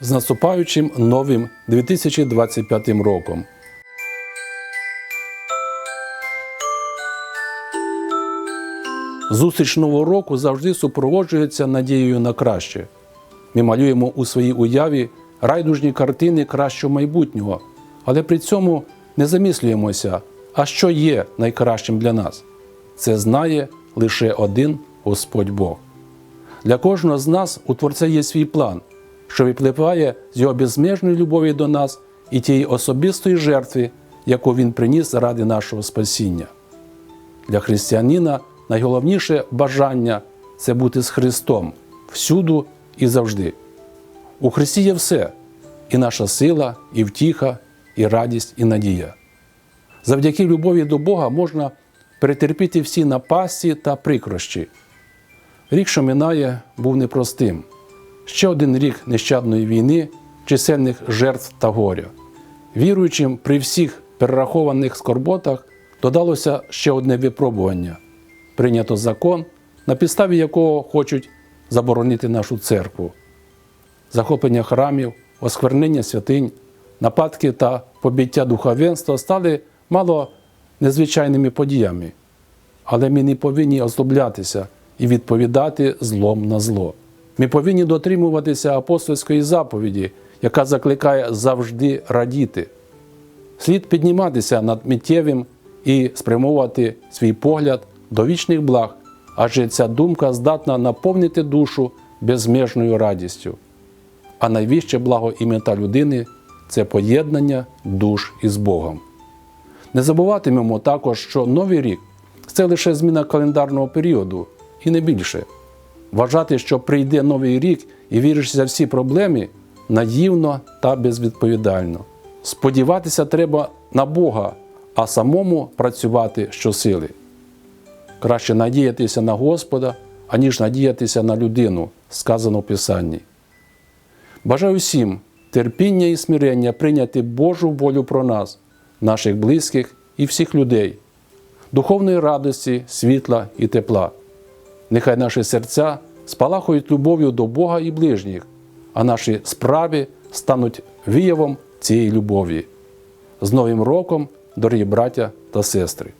з наступаючим новим 2025 роком. Зустріч нового року завжди супроводжується надією на краще. Ми малюємо у своїй уяві райдужні картини кращого майбутнього, але при цьому не замислюємося, а що є найкращим для нас. Це знає лише один Господь Бог. Для кожного з нас у Творця є свій план, що випливає з його безмежної любові до нас і тієї особистої жертви, яку Він приніс заради нашого спасіння. Для християнина найголовніше бажання це бути з Христом всюду і завжди. У Христі є все і наша сила, і втіха, і радість, і надія. Завдяки любові до Бога можна перетерпіти всі напасті та прикрощі. Рік, що минає, був непростим. Ще один рік нещадної війни, чисельних жертв та горя. Віруючим при всіх перерахованих скорботах додалося ще одне випробування прийнято закон, на підставі якого хочуть заборонити нашу церкву. Захоплення храмів, осквернення святинь, нападки та побиття духовенства стали мало незвичайними подіями. Але ми не повинні озлоблятися і відповідати злом на зло. Ми повинні дотримуватися апостольської заповіді, яка закликає завжди радіти. Слід підніматися над миттєвим і спрямовувати свій погляд до вічних благ, адже ця думка здатна наповнити душу безмежною радістю. А найвище благо і мета людини це поєднання душ із Богом. Не забуватимемо також, що Новий рік це лише зміна календарного періоду і не більше. Вважати, що прийде новий рік і вирішиться всі проблеми наївно та безвідповідально. Сподіватися треба на Бога, а самому працювати щосили. Краще надіятися на Господа, аніж надіятися на людину, сказано в Писанні. Бажаю всім терпіння і смирення прийняти Божу волю про нас, наших близьких і всіх людей, духовної радості, світла і тепла. Нехай наші серця спалахують любов'ю до Бога і ближніх, а наші справи стануть віявом цієї любові. З Новим роком, дорогі браття та сестри!